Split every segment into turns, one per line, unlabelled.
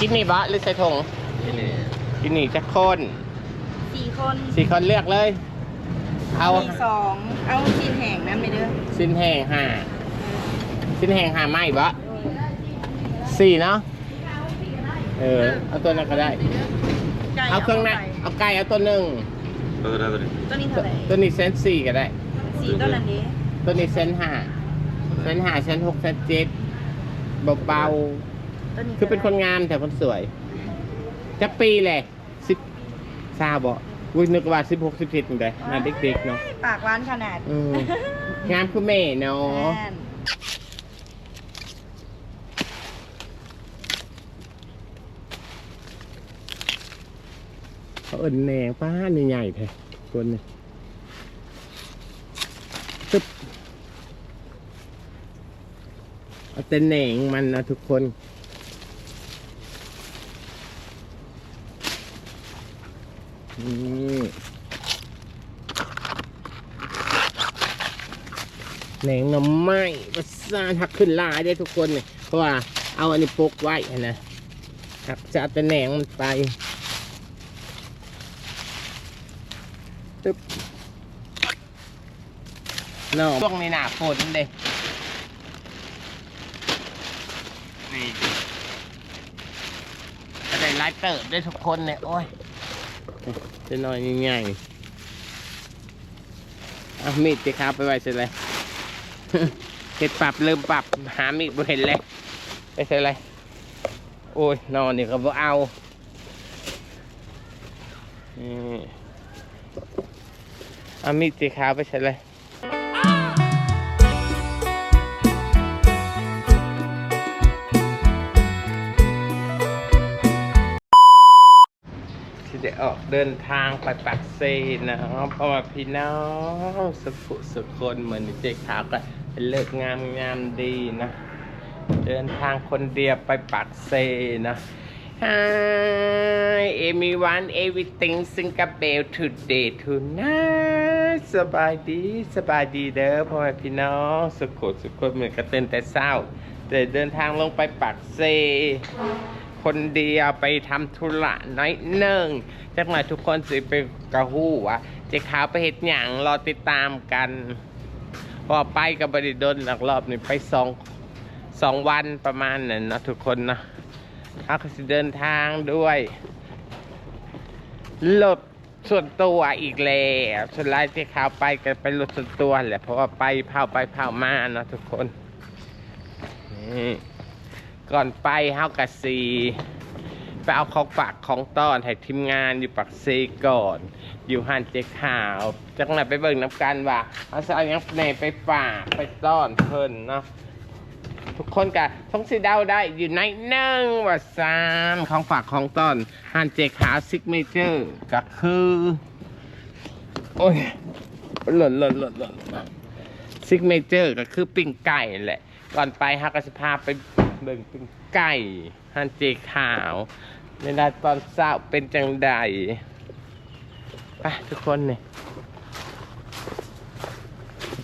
กินนี่บะหรือใส่ถง
ที่นี่
กินนี่จะคน
สี่คน
สี่คนเลือกเลย เอา
มีสองเอาซีนแห้งนะไม่เด้อ
สิ้นแห้งห้าสิ้นแห้งห้าไม่บะสี่เนาะเออเอาตัวนั้นก็ได้
ไก่
เอาเครื่องในเอาไก่เอาตัวหนึ่ง
ตัวตัวตัวนี้
ตัวนี้เท่าไหร่
ตัวนี้เซนสี่ก็ได้
สี่ตัวนั้นนี้
ตัวนี้เซนห้าเซนห้าเซนหกเซนเจ็ดเบา
ตัวนี้
ๆคือเป็นคนงามแต่คนสวยจะปีแหละสิบซาบ่อุ้ยนึกว่าสิบหกสิบเจ็ดมึงได้น่าเด็กๆเนาะ
ปากหวานขนาด
อืมงามคือแม่เนาะ
แม่น
เขาเอินแหนงป้านี่ใหญ่แท้ตัวนี้ตึ๊บเอาแต่แหนงมันนะทุกคน นี่แหนงหน่อไม้ประสานหักขึ้นลายได้ทุกคนเนี่ยเพราะว่าเอาอันนี้ปกไว้นะหักจะเอาแต่แหนงมันไปตึ๊บเนาะช่วงในหนาฝนเด้นี่จะได้ไลฟ์เติบได้ทุกคนเนี่ยโอ้ย จะน้อยใหญ่ๆเอามีดจะครับไปไว้เสร็จเลยเห็ดปรับเริ่มปรับหามีดบ่เห็นเลยไปเสร็จเลยโอ้ยนอนนี่ก็บ่เอาเอามีดสีขาวไปเสร็จเลย ที่ได้ออกเดินทางไปปักเซนะครับเพราะว่าพี่น้องสุขสุคนเหมือนเจ๊ขาวก็เป็นเลิกงามงามดีนะ เดินทางคนเดียวไปปักเซนะ Hi everyone everything Singapore today tonight สบายดีสบายดีเด้อพ่อแม่พี่น้องสุขสุขเหมือนกระเต้นแต่เศร้าแต่เดินทางลงไปปักเซ คนเดียวไปทำธุระน้อยหนึ่งจากหน่อยทุกคนสิไปกระหู้วะเจ๊ขาวไปเห็ดหยังรอติดตามกันพอไปกับบริดลหลักรอบนี่ไปสองสองวันประมาณนั้นนะทุกคนนะเขาจะเดินทางด้วยรถส่วนตัวอีกแล้วส่วนรายที่เขาวไปกันไปรถส่วนตัวแหละเพราะว่าไปเผาไปเผามานะทุกคนนี่ ก่อนไปเฮากะซีไปเอาของฝากของต้อนให้ทีมงานอยู่ปักซีก่อน อยู่หันเจ๊ขาวจากนั้นไปเบิ่งน้ำกันว่าเอาจะเอาหยังแหน่ไปฝากไปต้อนเพิ่นเนาะทุกคนกะต้องสิเดาได้อยู่ในหนึ่งว่าซานของฝากของต้นฮันเจขาวซิกเมเจอร์ก็คือ โอ้ยหล่นหล่นหล่นหล่นซิกเมเจอร์ก็คือปิ้งไก่แหละ ก่อนไปฮักก็จะพาไป เบิ่งปิ้งไก่ฮันเจขาวในนาตอนเช้าเป็นจังใดไปทุกคนเนี่ย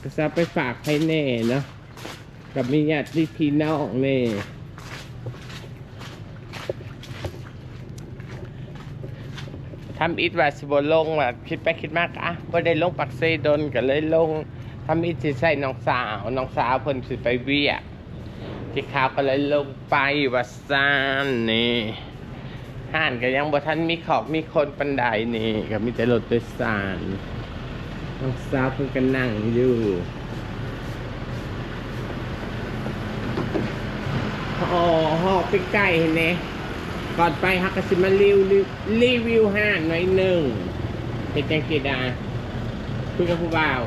ก็จะไปฝากให้แน่เนาะกับมีญาติพี่น้องนี่ทำอิฐว่าสิบลงว่าคิดไปคิดมากอะบ่ได้ลงปักเซดนก็เลยลงทำอิฐสิใส่น้องสาว น้องสาวเพิ่นสิไปเวียก ที่ขาวก็เลยลงไปว่าซานนี่ห้านก็ยังบ่ทันมีขอบมีคนปันไดนี่ก็มีแต่รถโดยสารน้องสาวเพิ่นก็นั่งอยู่อ๋อห่อเป็นไก่เห็นไหมก่อนไปฮักกสิมารีวิวรีวิวห้างหน่อยหนึ่งเป็นจังกีดาคุยกับผู้บ่าว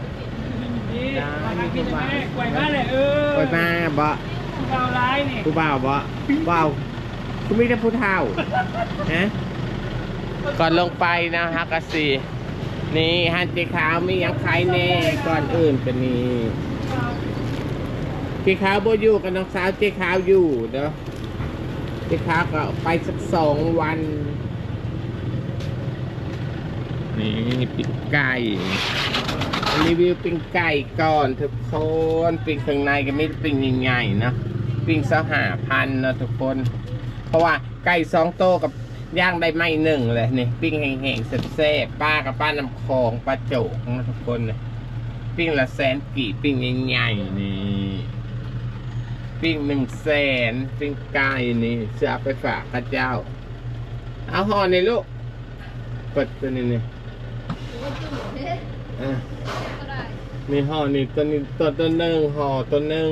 นี่
ได้
มากิน
มี
ใช่
คน
ไหม
ว่า
ไหวมาเลยเออ
ไปมาบ่
เบาร้ายนี่
ผู้บ่าวบ่บ่าวคุณมีแต่ผู้เฒ่าฮะก่อนลงไปนะฮักกสินี่ฮันเจขาวมีหยังขายแน่ก่อนอื่นก็นี่เจขาวโบอยู่กับน้องสาวเจขาวอยู่เนาะเจ๊ค้าก็ไปสักสองวัน นี่ปิ้งไก่ รีวิวปิ้งไก่ก่อนทุกคนปิ้งข้างในก็ไม่ได้ปิ้งใหญ่ๆนะปิ้งสหาพันนะทุกคน เพราะว่าไก่สองโตกับย่างได้ไม่หนึ่งเลยนี่ปิ้งแห้งๆแซ่บๆป้ากับป้าน้ำคองป้าโจกนะทุกคนเลยปิ้งละแสนกี่ปิ้งใหญ่ๆนี่ปิ้งหนึ่งแสนปิ้งไก่นี่จะเอาไปฝากพระเจ้า เอาห่อนี่ลูกเปิดตัวนี้นี่ อะนี่ห่อนี่ตัวนี้ตัวตัวหนึ่งห่อตัวหนึ่ง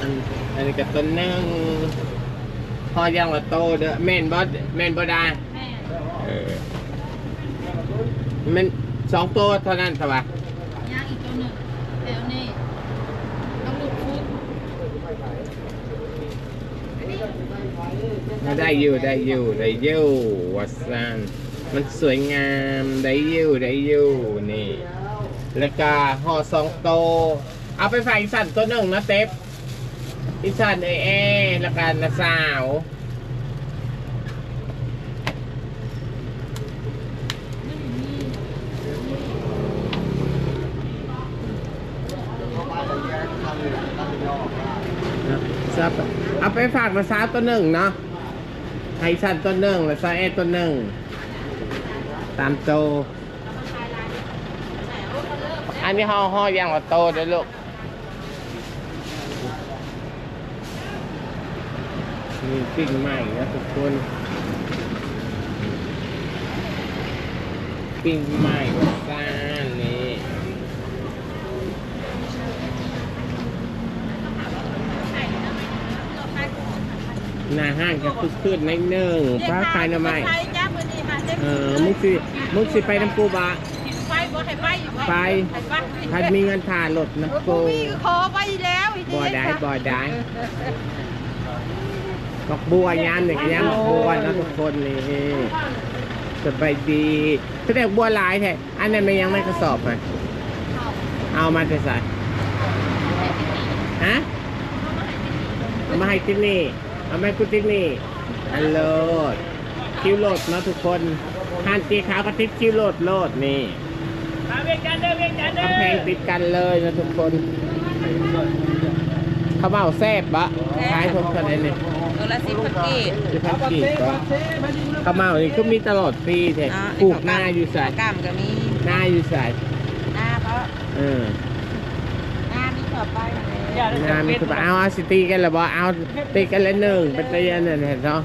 อันอันนี้ก็ตัวหนึ่งห่อย่างละโตเด้อแม่นบอแม่นบอได้
แม่
เออมันสองตัวเท่านั้นใช่ปะ
ย่างอีกตัวหนึ่งเดี๋ยวนี่ต้องหลุดฟุต
ได้อยู่ได้อยู่ได้อยู่วัดซันมันสวยงามได้อยู่ได้อยู่นี่ แล้วก็ห่อสองโต เอาไปฝากอีสันตัวหนึ่งนะเต็ปอีสันเอเอแล้วกันนะสาวซับเอาไปฝากมาซาตัวหนึ่งเนาะ ไฮซันตัวหนึ่งและซาเอตัวหนึ่งตามโต อันนี้ห่อห่อย่างละโตเด้วยลูกมีปิ้งใหม่นะทุกคนปิ้งใหม่ว่าซ่านนี่ หน้าห้างจะคึกคืนในดนึงพระคายหน้ำไม้
ใช่จ้ามือนี้ค่ะ
เออมึงสิมึงสิไปน้ำปูบะ
ไปบ่ให้ไปอยู่
ไป
ให้ไป
พันมีเงินผ่านรถน้ำ
กู
ปู
มีขอไปแล้วอี
บ่ได้บ่ได้ดอกบัวยามหนึ่งยามดอกบัวนะทุกคนนี่สบายดีแสดงบัวหลายแท้อันนั้นไม่ยังไม่กระสอบอะเอามาจะใส่ฮะเอามาให้ที่นี่ เอามาให้กูที่นี่อันโหลดคิวโหลดเนาะทุกคนห้านตีขาวกระติดคิวโหลดโหลดนี่
มาเวียงจันทร์เด้อเวียงจันทร์เด้
กำแพง
อ
ติดกันเลยนะทุกคนข้าวเม่าแซ่บปะขายทุกคนเลยนี่
ตัวละสิบพันกีบ
คือพันกีบก็ข้าวเม่านี่ก็มีตลอดปีแท้
อ่า
ปลูกหน้าอยู่ใส่
กล้ามก็มี
หน้าอยู่ใส่
หน้าเพราะ
เออ
หน้ามีขอบไป
อย่าได้
หน้ามีคือเอาเอาสิตีกันหรือบ่เอาตีกันละหนึ่งเป็นตีอันนั้นเห็นเนาะ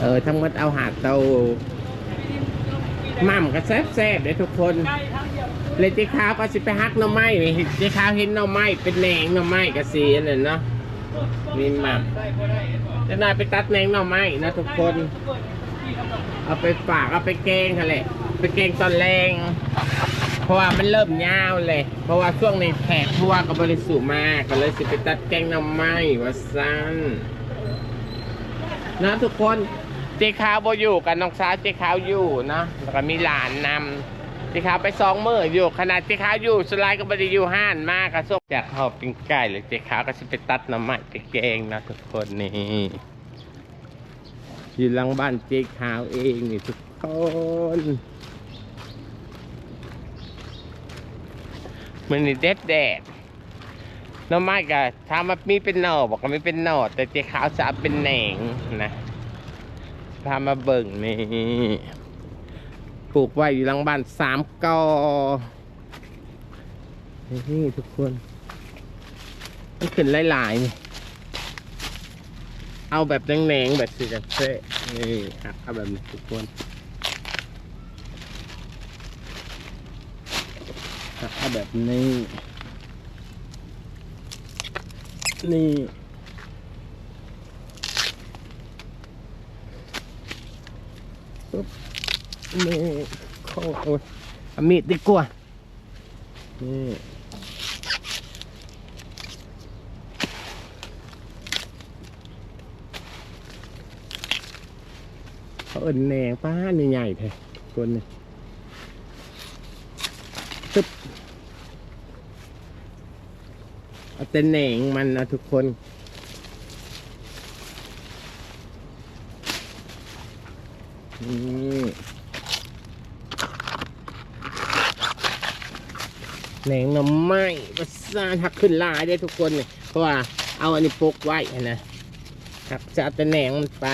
เออทั้งหมดเอาหาดเตาหม่ำก็แซ่บแซ่บๆเลยทุกคน
ใกล้ทางเดียว
เลยเจ๊ขาวก็สิไปฮักหน่อไม้นี่เจ๊ขาวเห็นหน่อไม้เป็นแหนงหน่อไม้กระสีอันนั้นเนาะนี่หม่ำจะนายไปตัดแหนงหน่อไม้นะทุกคน เอาไปฝากเอาไปแกงค่ะแหละไปแกงตอนแรง เพราะว่ามันเริ่มยาวเลย เพราะว่าช่วงนี้แขกทั่วกับบริสุทธิ์มากก็เลยสิไปตัดแกงหน่อไม้ว่าสั้นนะทุกคนเจ๊ขาวบอยู่กับน้องสาวเจ๊ขาวอยู่นะแล้วก็มีหลานนำเจ๊ขาวไปสองมืออยู่ขนาดเจ๊ขาวอยู่สไลด์ก็บริอยู่ห้านมากกระส่งจากข้าวปิ้งไก่เลยเจ๊ขาวก็สิไปตัดหน่อไม้ไปแกงนะทุกคนนี่อยู่หลังบ้านเจ๊ขาวเองนี่ทุกคน มันนี่เด็ดแดดน้ำไม้ก็ถามว่ามีเป็นหนอบอกว่าไม่เป็นหนอแต่เจ๊ขาวจะเอาเป็นแหนงนะพามาเบิ่งนี่ปลูกไว้อยู่หลังบ้านสามกอนี่ทุกคนมันขึ้นหลายๆนี่เอาแบบแหนงๆแบบสีแบบเซ่นี่ครับเอาแบบนี้ทุกคน ครับเอาแบบนี้ นี่ปุ๊บนี่โอ้โหเอามีดดีกว่า นี่เขาเอินแหนงป้านี่ใหญ่แท้คนนี่ ตึ๊บเอาแต่แหนงมันนะทุกคนนี่แหนงหน่อไม้ประสานหักขึ้นลายได้ทุกคนเลยเพราะว่าเอาอันนี้ปกไว้นะหักจะเอาแต่แหนงมันไป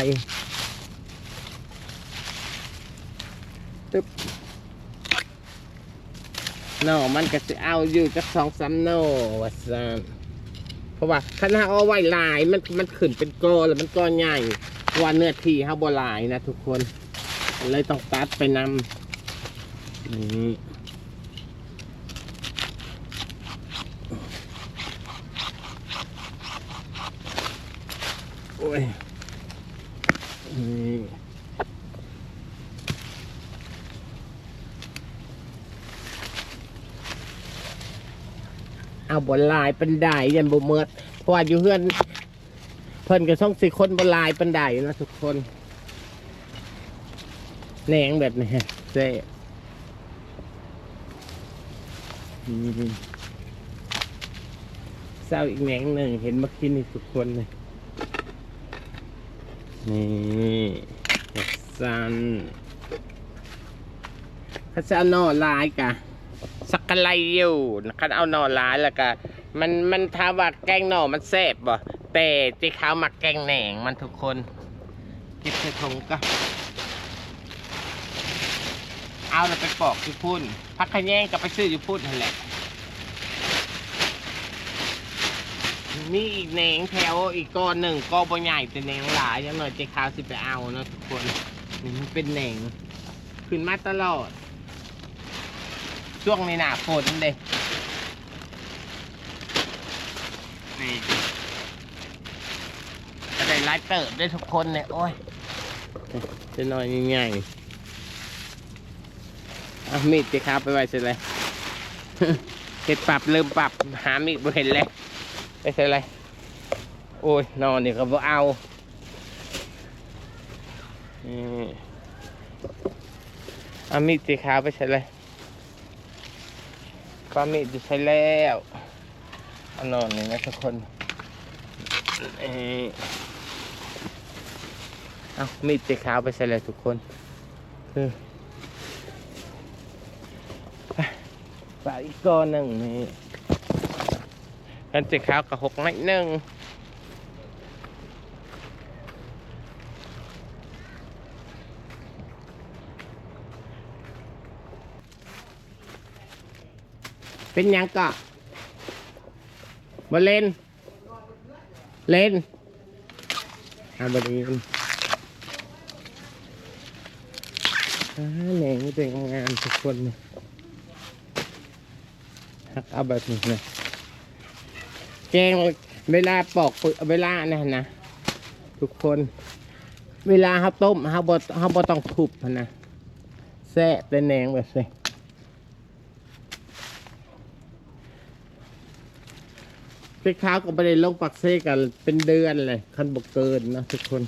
ตึ๊บ หน่อมันก็จะเอาอยู่จักสองสามหน่อว่าซานเพราะว่าคันหาเอาไว้หลายมันมันขึ้นเป็นกอแล้วมันกอใหญ่ว่าเนื้อที่เขาบ่หลายนะทุกคน เลยต้องตัดไปนำนี่โอ้ยนี่ เอาบนลายเป็นได้ยันบเมิดเพราะว่าอยู่เพื่อนเพิ่นก็ช่องสิคนบนลายเป็นได้นะทุกคนแหนงแบบนี้เจ๊เศร้าอีกแหนงหนึ่งเห็นเมื่อกี้นี่ทุกคนเลยนี่แบบสันถ้าจะเอาหนอลายกะ สักกะไลอยู่คันเอาหนอลายแล้วกะมันมันถาว่าแกงหน่อมันแซ่บบ่แต่ที่เขามักแกงแหนงมันทุกคนเก็บใส่ถุงก็เอาแล้วไปปอกที่พุ่นพักขะแยงก็ไปซื้ออยู่พุ่นนั่นแหละมีอีกแหนงแถวอีกก้อนหนึ่งก้อนบ่ใหญ่แต่แหนงหลายยังหน่อยเจ๊ขาวสิไปเอานะทุกคนนี่มันเป็นแหนงขึ้นมาตลอด ช่วงในหนาฝนเด้นี่ก็ได้ไลฟ์เติบได้ทุกคนเนี่ยโอ้ยจะนอนใหญ่ๆเอามีดสิครับไปไว้เสร็จเลยเห็ดปรับเริ่มปรับหามีดบ่เห็นเลยไปเสร็จเลยโอ้ยนอนนี่ก็บ่เอานี่เอามีดสิครับไปเสร็จเลย ปลามีดจะใช้แล้วอนอนนี่นะทุกคนเออเอามีดสิครับไปใช้เลยทุกคนคือปลาอีกก้อนหนึ่งนี่กันจะขาวกับหกนิดหนึ่ง เป็นหยังก็มาเล่นเล่นอ่าบดีนอ่าแหน่งนี่เป็นงานทุกคนเลยหักเอาแบบนี้นะแกงเวลาปอกเปลือกเวลานะนะทุกคน เวลาเขาต้มเขาบดเขาบดต้องทุบนะแซ่แต่แหนงแบบนี้ เจ้าข้าวก็ไปได้ลงปักเซกันเป็นเดือนเลย คันบกเกินนะทุกคน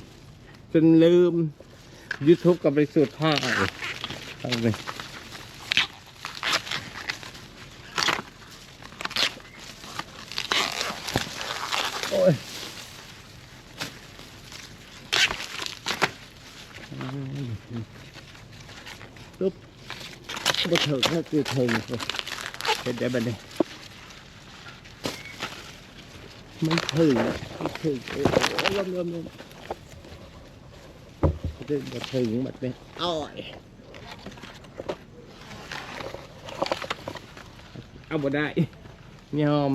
จนลืม YouTube กับไปสูตรผ้าเอาไปโอ้ยตุ๊บบ่เถิงถ้าคือเถิงเลยเป็นได้บัดนี้ ไม่ถึงไม่ถึงโอ้ยลมลมลมเดินบ่ถึงบัดนี้อ้อยเอาบ่ได้ยอม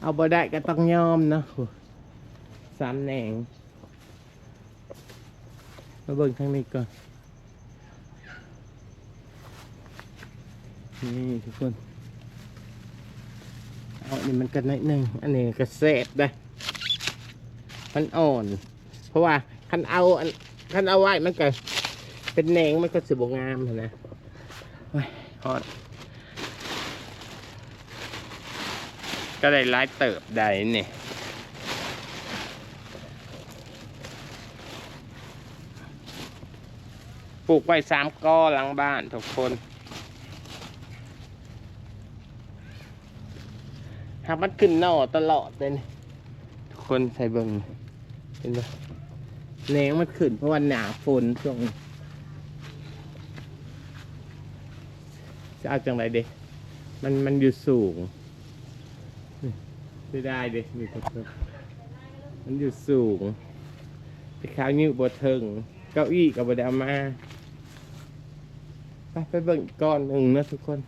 เอาบ่ได้ก็ต้องยอมนะสามแหน่งมาเบิ่งทางนี้ก่อนนี่ทุกคน อันนี้มันกันนิดนึงอันนี้ก็แสบได้มันอ่อน เพราะว่าคันเอาคันเอาไว้มันก็เป็นแหนงมันก็สิบงามนะโอ้ยฮอดก็ได้ไล่เติบได้เนี่ยปลูกไว้สามกอหลังบ้านทุกคน หากมันขึ้นหน่อตลอดเลยนี่ทุกคนใส่เบิงเห็นไหมแหนงมันขึ้นเพราะว่าหนาฝนช่วงจะเอาจังไรเด็มันมันอยู่สูงนี่ไม่ได้เด็กมีคนมันอยู่สูงไปข้าวนิ้วบดเทิงเก้าอี้กับบดเอามาไปไปเบิ่งก้อนหนึ่งนะทุกคน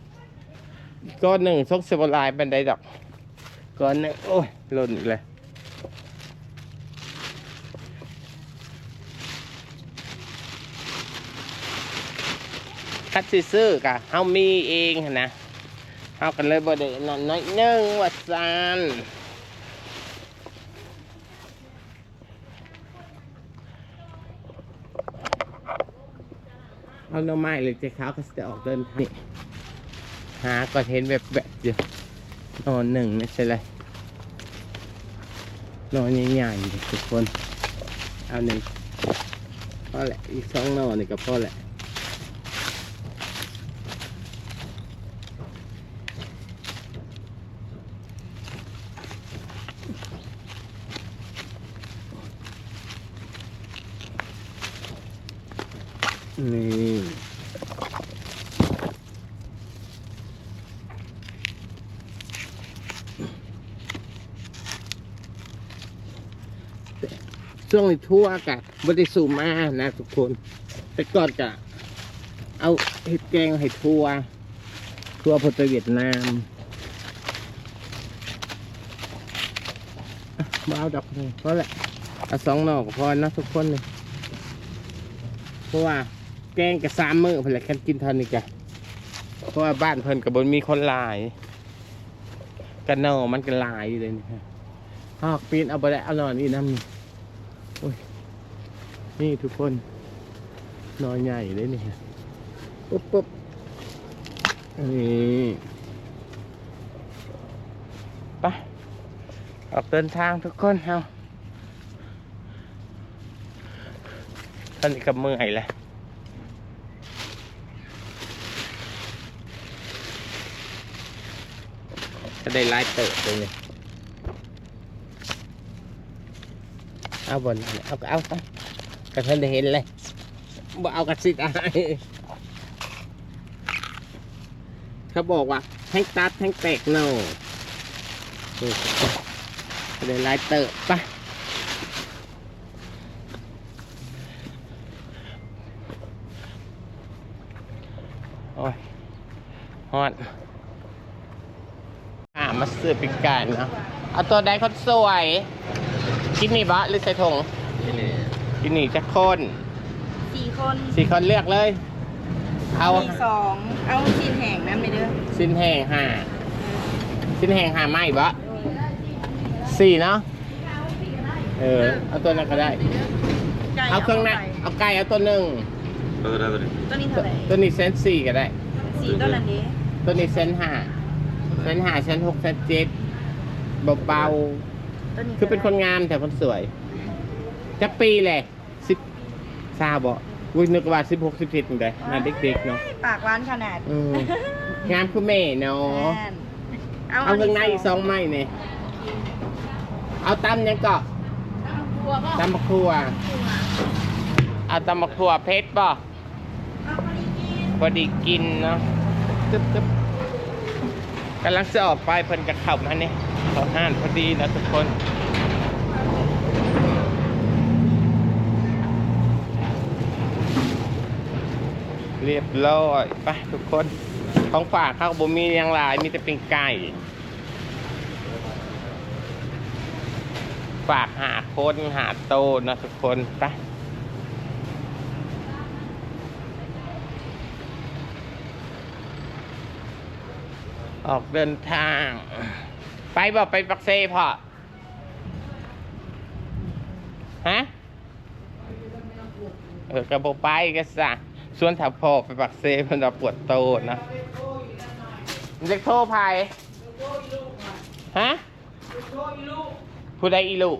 กก้อนหนึ่งซกเซบลายบันไดดอก ก้อนนึงโอ้ยหล่นอีกเลยคัดซื้อกะเฮามีเองนะเฮากันเลยบ่ได้นั่นน้อยนึงว่าซันเอาหน่อไม้เลยเจ๊ขาวก็จะออกเดินทางนี่หาก็เห็นแบบแบบอยู่ นอนหนึ่งไม่ใช่เลยนอนใหญ่ๆทุกคน เอาหนึ่งพอแหละอีกสองนอนนี่ก็พอแหละนี่ ช่วงนี้ทั่วกะบริสุมานะทุกคน แต่ก่อนกะเอาเห็ดแกงให้ทั่ว ทั่วพตเวียดนามมาเอาดอกหนึ่งเพราะแหละเอาสองหน่อก็พอนะทุกคนเลยเพราะว่าแกงกับสามมือเพิ่นแหละแค่กินท่านี้จ้ะเพราะว่าบ้านเพิ่นกับบนมีคนหลายกันเนามันก็หลายเลยนี่ฮะหอกปีนเอาไปได้เอานอนนี่น้ำ อ้ย นี่ทุกคนนอนใหญ่เลยนี่ฮะปุ๊บปุ๊บนี่ไปออกเดินทางทุกคนเฮาตอนนี้กับมือไอ้แหละจะได้ไล่เติบตรง เอาบนเอาก็เอาไปกระเทนได้เห็นเลยบ่เอากระสิกอะไรเขาบอกว่าให้ตัดให้แตกโน่นี่จะได้ไล่เติบไปโอ้ยฮอดอ่ามาซื้อปิกานเนาะเอาตัวใดคนสวย กินนี่บะหรือใส่ถุงกินนี่จะคน
สี่คน
สี่คนเลือกเลย เอา
มีสองเอาชิ้นแห้งน้ำไปเด้อ
สิ้นแห้งห้าสิ้นแห้งห้าไม่บะสี่เนาะเออเอาตัวนั้นก็ได้
ไก่
เอาเครื่องในเอาไก่เอาตัวหนึ่ง
ตัวนี้เท่าไหร่
ตัวนี้เซนสี่ก็ได้
สี่ตัวนั้นนี้
ตัวนี้เซนห้าเซนห้าเซนหกเซนเจ็ดเบาๆ
ตัวนี้
คือเป็นคนงามแต่คนสวยจะปีแหละสิบซาบ่วุ้ยนึกว่าสิบหกสิบเจ็ดเหมือนกันน่าเด็กๆเนาะ
ปากหวานขนาด
อืมงามคือแม่เนาะ
นั่น
เอาข้างในอีกสองไม้เนี่ยเอาตำยังก็
บัวก็
ตำมะครัวเอาตำมะครัวเพชรป่ะ
เอาไปกิน
พอดีกินเนาะตึ๊บตึ๊บกำลังจะออกไปเพิ่นกระขับมาเนี่ย เขาห้านพอดีนะทุกคนเรียบร้อยไปทุกคน ของฝากข้าวบ่มีหยังหลายมีแต่เป็นไก่ ฝากหาคนหาโตนะทุกคนไปออกเดินทาง ไปบอกไปปักเซ่พอฮะเออกระโปไปก็สะส่วนถ้าพอไปปักเซ่มันจะปวดโตนะเล็กโทรภายฮะผู้ใดอีลูก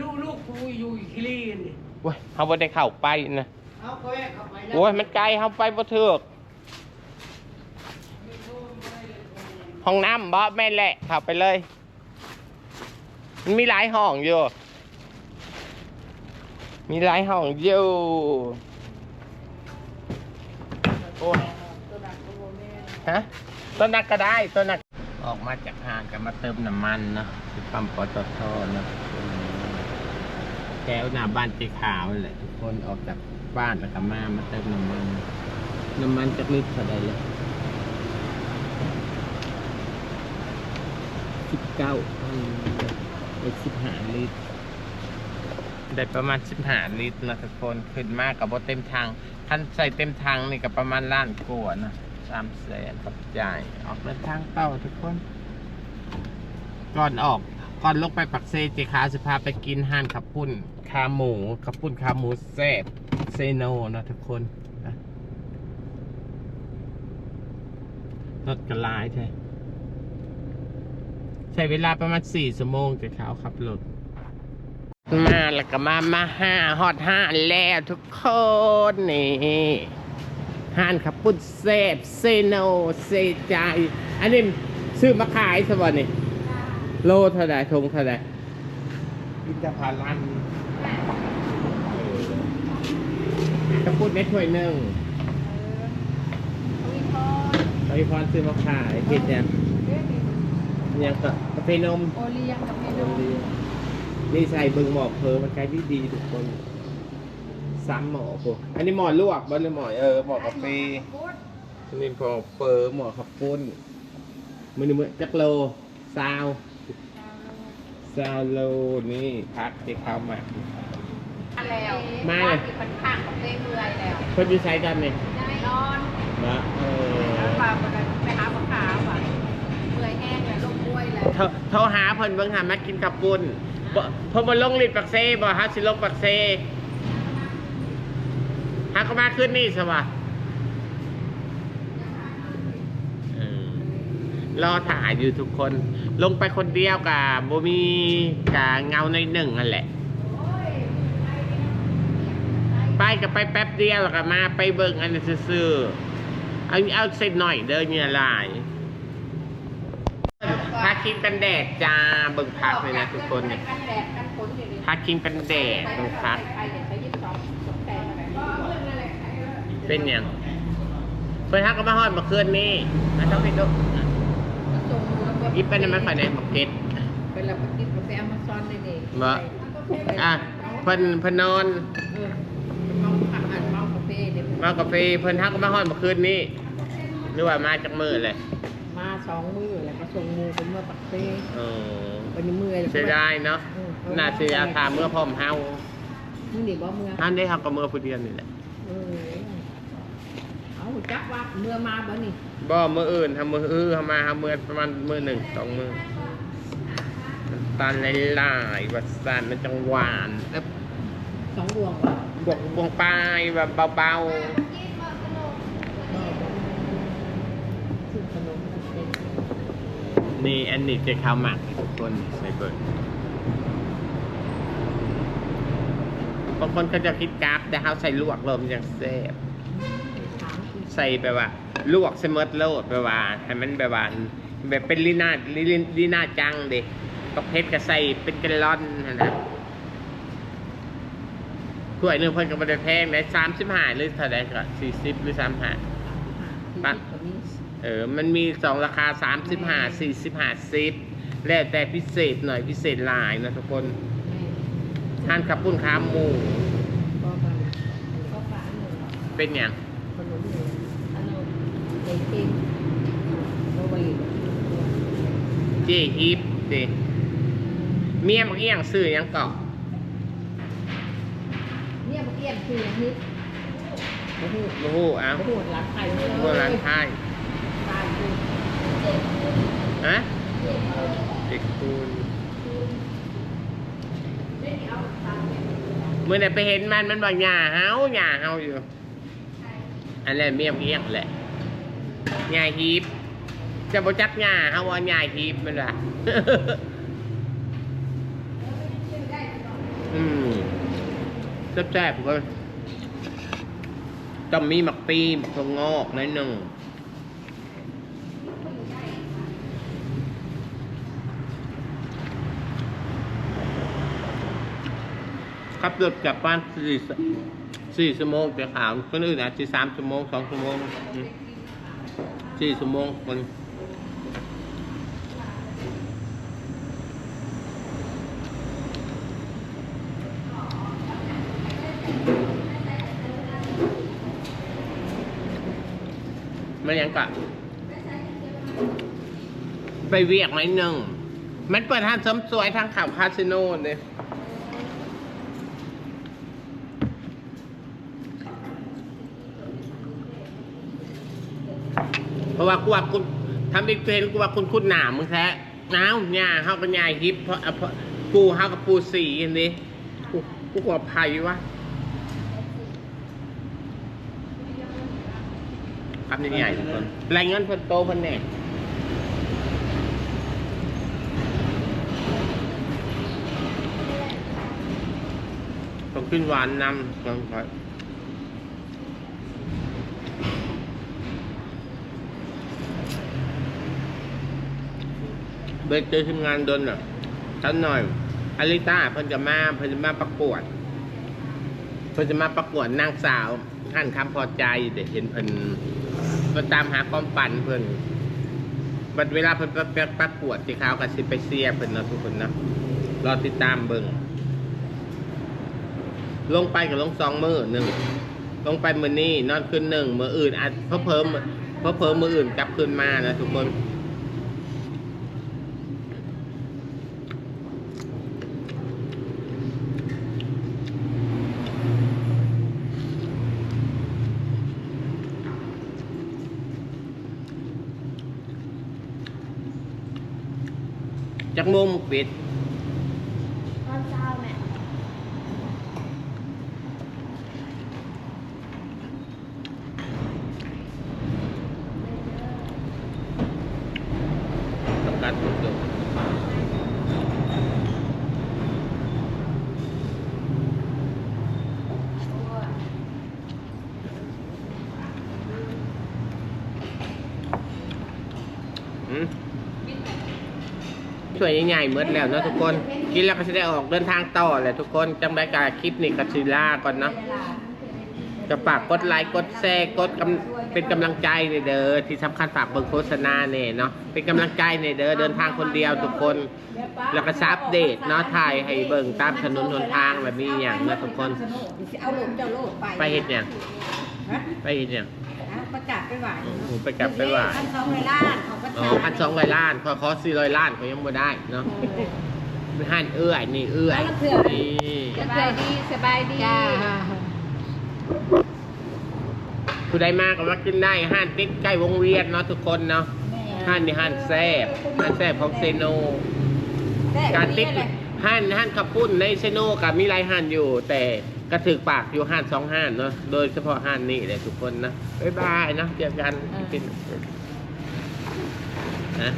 ลูกลูกกูอยู่อีคิลีนี่
โว้ยเขาบ่ได้เข้าไปนะ
เอาไปเข้าไปแล้ว
โอ้ยมันไกลเขาไปบ่ถึก ห้องน้ำบ่แม่นแหละเข้าไปเลย มันมีหลายห้องอยู่ มีหลายห้องอยู่โอ้ยฮะต้นนักก็ได้ต้นนักออกมาจากห้างก็มาเติมน้ำมันเนาะที่ปั๊มปตทนะแก้วหน้าบ้านเจ๊ขาวนั่นแหละทุกคนออกจากบ้านแล้วก็มามาเติมน้ำมัน น้ำมันจากลิตรเท่าไรเลย สิบเก้าไปสิบห้าลิตรได้ประมาณสิบห้าลิตรนะทุกคนขึ้นมากกับว่าเต็มทางท่านใส่เต็มทางนี่กับประมาณล้านกว่านะสามแสนกับจ่ายออกเดินทางเต้าทุกคน ก่อนออกก่อนลงไปปักเซเจคาสิพาไปกินห้านขับปุ้นขาหมูขับปุ้นขาหมูแซ่บเซโนนะทุกคนรถกระลายใช่ ใช้เวลาประมาณสี่ชั่วโมงเจคาวขับรถมาแล้วก็มามาห้าฮอดห้าแล้วทุกคนนี่ห้านขับปุ้นเซฟเซโนเซจายอันนี้ซื้อมาขายสวัสดีโลเท่าไหร่ทงเท่าไหร่อินทผลัมขับปุ้นในถ้วยหนึ่ง
วิพร
ตอนพรซื้อมาขายเห็ดเนี่ย ยังก็กาแฟนม
โอเลี้ยงกับเมนู
นี่ใส่เบิ่งหมอกเพอมันใช้ดีดีๆทุกคน ซ้ำหมอกพวกอันนี้หมอลวกบ้านหรือหมอเออหมอกาแฟอันนี้พอเปิดหมอขับปุ้นมือนี่มือจักโลซาวซาวโลนี่พักที่เข้ามา
มาแล้ว
มาเลย
ที่มันข้างของเต้เมื่อยแล้ว
เพิ่นอยู่ใช้กันเนี่ย
นอน
นะเออ
แล้วปลาไปหา
โทรโทรหาเพิ่นเบิ่งหามากินขับปุ้นบ่เพิ่นบ่ลงลิดปักเซ่บ่ฮะสิลงปักเซ่หาก็มาขึ้นนี่สวะเออรอถ่ายอยู่ทุกคน ลงไปคนเดียวกับโบมีกับเงาในหนึ่งนั่นแหละ ไปกับไปแป๊บเดียวแล้วก็มาไปเบิ่งอันนี้ซื่อๆเอาเอาเสร็จหน่อยเด้อเนี่ยลาย ครีมกันแดดจ้าเบิ่งพักเลยนะทุกคนเนี่ยทาครีมกันแดดเบิ่งพัก
เดี๋ยวใช้ยี่สิบสองเรื่อ
นหยังเพิ่นทักก็มาฮอดมาเมื่อนนี้มาต้องไปดู
ส่งมือแล้วก็
อีเป็นมันค่อยในบักเก็ต
เป็นระบบกินกาแฟมาซ้อนเลยเนี่
บ่อะเพิ่นเพิ่นนอน
เมาผักอันเมาแฟเมา
กาแฟเพิ่นทักก็มาฮอดมื่อคืนนี้หรือว่ามาจากมือเลย
สองมือแล้วก็ส่งมือเป็นเมื่อปักเฟ่
เออ
วันนี้มือ
เสียดายเนาะน่าเสียถามเมื่อพร้อมเฮา
มึงดีบ่เมื่อ
ท่านได้เฮาก็มือผู้เดียวนี่แหละ
เออเอาจักว่าเมื่อมาบ่นี่
บ่มืออื่นทำมืออื้อทำมาทำมือประมาณมือหนึ่งสองมือน้ำตาลหลายๆวัดสานมันจังหวานเอ๊ะ
สองดวงบ่
บวกบวงปลายแบบเบา
คือขนมเป็น
ๆนี่อันนี้จะข้าวหมักให้ทุกคนใส่เบิร์บางคนเขาจะคิดกราฟแต่เขาใส่ลวกเริ่มนยังแซ่บ
ถามคือ
ใส่แบบว่า ลวกเสมอโลดแบบว่าให้มันแบบว่าแบบเป็นลีน่าลีลีลีน่าจังเด็กก็เพชรก็ใส่เป็นแกลลอนหั่นนะถ้วยหนึ่งเพิ่นก็ไม่ได้แพงได้สามสิบห้าหรือเท่าไหร่ก็สี่สิบหรือสามห้า
ปะก็มี
เออ มันมีสองราคาสามสิบห้าสี่สิบห้าสิบแล้วแต่พิเศษหน่อยพิเศษหลายนะทุกคนทานขับปุ้นขาหมู
ก็มาก็ฝาหนึ่ง
เป็นอย่าง
ขนมหนึ่งอันนู้นเด็กกินโรบลี
เจฮิปเดเมียมักเอี้ยงซื้อหยังเกาะ
เนี่ยเมื่อกี้คืออย่างนี้โอ้โห
โอ้โหเอ้า
โอ้โหร้านไทยเลย
โบราณไทย
ตายคือ
ฮะเด็กคูณเมื่อไหร่ไปเห็นมันมันบอกหย่าเฮาหย่าเฮาอยู่ อันนั้นเมียมเอี้ยงแหละหย่าฮีบจะบ่จักหย่าเฮาว่าหย่าฮีบมันว่ะอืมแซ่บๆเลยต้องมีหมักปีหมักถั่วงอกหนิดหนึ่ง ขับรถกลับบ้านสี่สี่ชั่วโมงไปข่าวคนอื่นอาจจะสามชั่วโมงสองชั่วโมงสี่ชั่วโมงคนมันยังกะไปเวียกไหมหนึ่ง มันเปิดทางสมสวยทางข่าวคาสิโนเลย ว่ากูว่าคุณทำอีกเพลงกูว่าคุณคุณหนามึงแท้น้าวหญ้าเฮากับหญ้าฮิปเพราะเพราะปูเฮากับปูสีอันนี้กูกูกลัวภัยวะครับใหญ่ทุกคนรายเงินเพิ่นโตเพิ่นแน่ต้องขึ้นหวานนำต้องคอย เบเจอทีมงานดนอะท่านหน่อยอลิต้าเพิ่นจะมาเพิ่นจะมาประกวด เพิ่นจะมาประกวดนางสาวท่านคำพอใจเด็กเห็นเพิ่นเพิ่นตามหาความฝันเพิ่นบัดเวลาเพิ่นไปประกวดที่เขาวกับสิไปเสียเพิ่นเนาะทุกคนเนาะรอติดตามเบิ่งลงไปกับลงสองมือหนึ่งลงไปมือนี้นอนขึ้นหนึ่งมืออื่นอาจเพิ่มเพราะเพิ่มมืออื่นกลับขึ้นมานะทุกคน จักมุมปิด
ตอนเช้าแม่
ทำการขนส่งอืมช่วยให ญ่เมื่อแล้วเนาะทุกคนกินแล้วก็จะได้ออกเดินทางต่อแหละทุกคนจำได้การคลิปนี้กับซิล่าก่อนเนาะจะฝากกดไลค์กดแชร์กดเป็นกำลังใจในเด้อที่สำคัญฝากเบิ่งโฆษณาเนี่ยเนาะเป็นกำลังใจในเด้อเดินทางคนเดียวทุกคน แล้วก็ซับเดตเนาะถ่ายให้เบิ่งตามถนนหนทางแบบนี้อย่างเนะทุกคน
ไป
เฮ็ดอย่างไปเฮ็ดอย่าง
ประกาศไปไหว
โอ้ไปกลับไปไหว้
พันสองร้อยล้านของประ
อ๋
ชา
อพันสองร้อยล้านขอขอสี่ร้อยล้านเขายังบ่ได้เนาะห้านเอื้อยนี่เอื้อยนี่
สบายดีสบายดี
จ้า
ผู้ใดมาก็มากินได้ห้านติดใกล้วงเวียนเนาะทุกคนเนาะห้านนี่ห้านแซ่บห้านแซ่บของเซโน การติดห้านห้านขับปุ้นในเซโนกับมีหลายห้านอยู่แต่ กระถึกปากอยู่ห้านสองห้านเนาะโดยเฉพาะห้านนี่เลยทุกคนนะบ๊ายบายนะเจอกัน
เออ
กินนะ